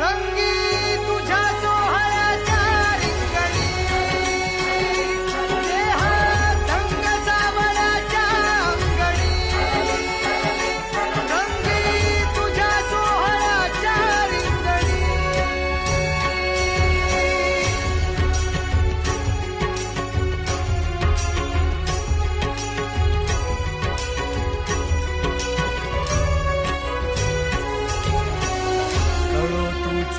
रंगी